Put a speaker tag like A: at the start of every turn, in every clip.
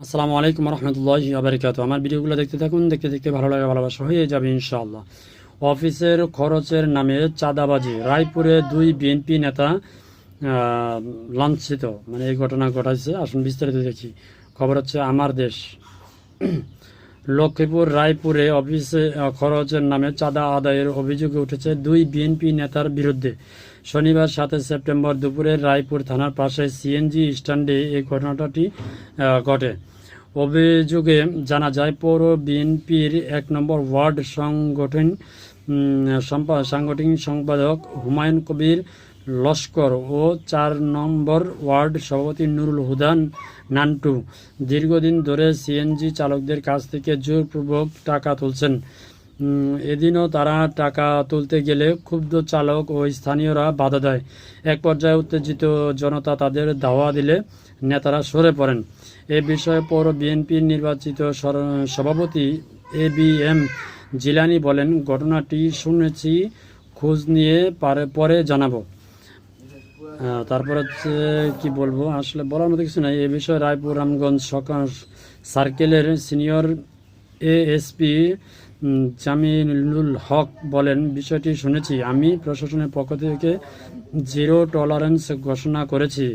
A: আসসালামু আলাইকুম রহমতুল্লাহ আবরিকাত আমার ভিডিওগুলো দেখতে থাকুন, দেখতে দেখতে ভালো লাগে, ভালোবাসা হয়ে যাবে ইনশাআল্লাহ। অফিসের খরচের নামে চাঁদাবাজি। রায়পুরে দুই বিএনপি নেতা লাঞ্ছিত। মানে এই ঘটনা ঘটাইছে। আসুন বিস্তারিত দেখি। খবর হচ্ছে আমার দেশ। লক্ষ্মীপুর, রায়পুরে অফিসে খরচের নামে চাঁদা আদায়ের অভিযোগে উঠেছে দুই বিএনপি নেতার বিরুদ্ধে। শনিবার সাতই সেপ্টেম্বর দুপুরে রায়পুর থানার পাশে সিএনজি স্ট্যান্ডে এই ঘটনাটি ঘটে। অভিযোগে জানা যায়, পৌর বিএনপির এক নম্বর ওয়ার্ড সংগঠন সাংগঠনিক সম্পাদক হুমায়ুন কবির লস্কর ও চার নম্বর ওয়ার্ড সভাপতি নুরুল হুদান নান্টু দীর্ঘদিন ধরে সিএনজি চালকদের কাছ থেকে জোরপূর্বক টাকা তুলছেন। এদিনও তারা টাকা তুলতে গেলে ক্ষুব্ধ চালক ও স্থানীয়রা বাধা দেয়। এক পর্যায়ে উত্তেজিত জনতা তাদের ধাওয়া দিলে নেতারা সরে পড়েন। এ বিষয়ে পৌর বিএনপির নির্বাচিত সভাপতি এ বি এম জিলানি বলেন, ঘটনাটি শুনেছি, খোঁজ নিয়ে পরে জানাব। তারপর হচ্ছে, কি বলব, আসলে বলার মতো কিছু নাই। এ বিষয়ে রায়পুর রামগঞ্জ সকা সার্কেলের সিনিয়র এএসপি জামিনুল হক বলেন, বিষয়টি শুনেছি। আমি প্রশাসনের পক্ষ থেকে জিরো টলারেন্স ঘোষণা করেছি।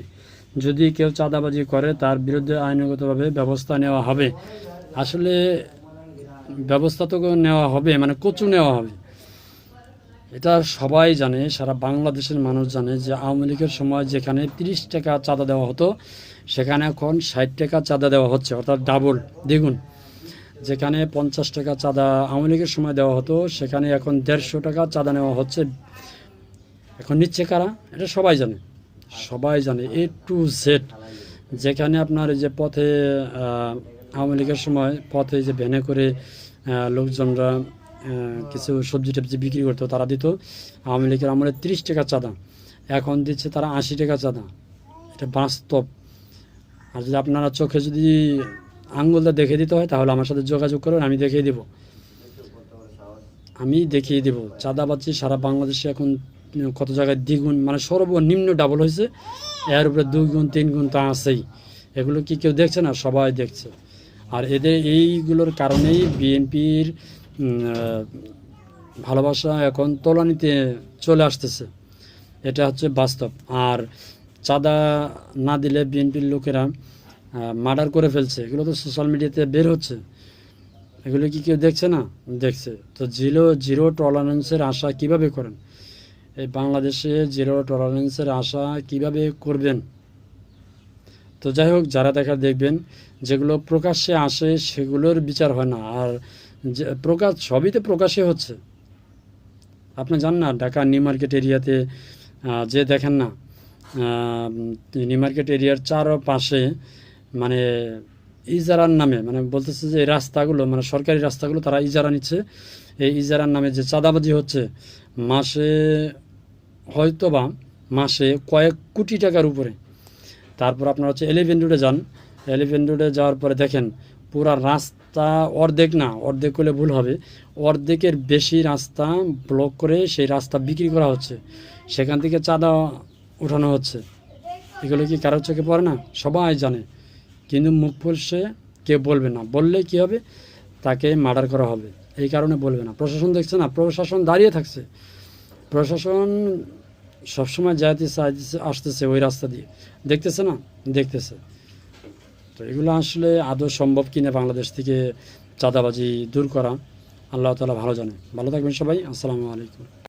A: যদি কেউ চাঁদাবাজি করে, তার বিরুদ্ধে আইনগতভাবে ব্যবস্থা নেওয়া হবে। আসলে ব্যবস্থা তো নেওয়া হবে মানে কচু নেওয়া হবে। এটা সবাই জানে, সারা বাংলাদেশের মানুষ জানে যে আওয়ামী লীগের সময় যেখানে তিরিশ টাকা চাঁদা দেওয়া হতো, সেখানে এখন ষাট টাকা চাঁদা দেওয়া হচ্ছে, অর্থাৎ ডাবল দ্বিগুণ যেখানে পঞ্চাশ টাকা চাঁদা আওয়ামী লীগের সময় দেওয়া হতো, সেখানে এখন দেড়শো টাকা চাঁদা নেওয়া হচ্ছে। এখন নিচ্ছে কারা? এটা সবাই জানে। সবাই জানে এ টু জেড যেখানে আপনার এই যে পথে আওয়ামী লীগের সময় পথে যে ভ্যানে করে লোকজনরা কিছু সবজি টবজি বিক্রি করতো, তারা দিত। আওয়ামী লীগের আমলে তিরিশ টাকা চাঁদা, এখন দিচ্ছে তারা আশি টাকা চাঁদা। এটা বাস্তব। আর যদি আপনারা চোখে যদি আঙ্গুলটা দেখে দিতে হয়, তাহলে আমার সাথে যোগাযোগ করবেন আমি দেখিয়ে দেব। আমি দেখিয়ে দেব। চাঁদাবাজি সারা বাংলাদেশে এখন কত জায়গায় দ্বিগুণ মানে সর্বনিম্ন ডাবল হয়েছে। এর উপরে দুই গুণ, তিন গুণ তা আছেই। এগুলো কি কেউ দেখছে না? সবাই দেখছে। আর এদের এইগুলোর কারণেই বিএনপির ভালোবাসা এখন তলানিতে চলে আসতেছে। এটা হচ্ছে বাস্তব। আর চাঁদা না দিলে বিএনপির লোকেরা মার্ডার করে ফেলছে। এগুলো তো সোশ্যাল মিডিয়াতে বের হচ্ছে। এগুলো কি কেউ দেখছে না? দেখছে। তো জিরো জিরো টলারেন্সের আশা কীভাবে করেন? এই বাংলাদেশে জিরো টলারেন্সের আশা কীভাবে করবেন? তো যাই হোক, যারা দেখা দেখবেন, যেগুলো প্রকাশ্যে আসে সেগুলোর বিচার হয় না। আর যে প্রকাশ, সবই তো প্রকাশে হচ্ছে। আপনি জান না, ঢাকা নিউ মার্কেট এরিয়াতে যে দেখেন না নিউ মার্কেট এরিয়ার চারো পাশে মানে ইজারার নামে মানে বলতেছে যে রাস্তাগুলো মানে সরকারি রাস্তাগুলো তারা ইজারা নিচ্ছে। এই ইজারার নামে যে চাঁদাবাজি হচ্ছে, মাসে হয়তো বা মাসে কয়েক কোটি টাকার উপরে। তারপর আপনার হচ্ছে এলিভেন রোডে যান। এলিভেন রোডে যাওয়ার পরে দেখেন পুরা রাস্তা অর্ধেক না, অর্ধেক করলে ভুল হবে। অর্ধেকের বেশি রাস্তা ব্লক করে সেই রাস্তা বিক্রি করা হচ্ছে। সেখান থেকে চাঁদা উঠানো হচ্ছে। এগুলো কি কারোর চোখে পড়ে না? সবাই জানে। কিন্তু মুখ ফুলসে কেউ বলবে না। বললে কি হবে? তাকে মার্ডার করা হবে। এই কারণে বলবে না। প্রশাসন দেখছে না। প্রশাসন দাঁড়িয়ে থাকছে। প্রশাসন সবসময় যাইতে চাইতেছে আসতেছে ওই রাস্তা দিয়ে। দেখতেছে না? দেখতেছে। তো এগুলো আসলে আদৌ সম্ভব কিনা বাংলাদেশ থেকে চাঁদাবাজি দূর করা, আল্লাহ তালা ভালো জানে। ভালো থাকবেন সবাই, আসসালামু আলাইকুম।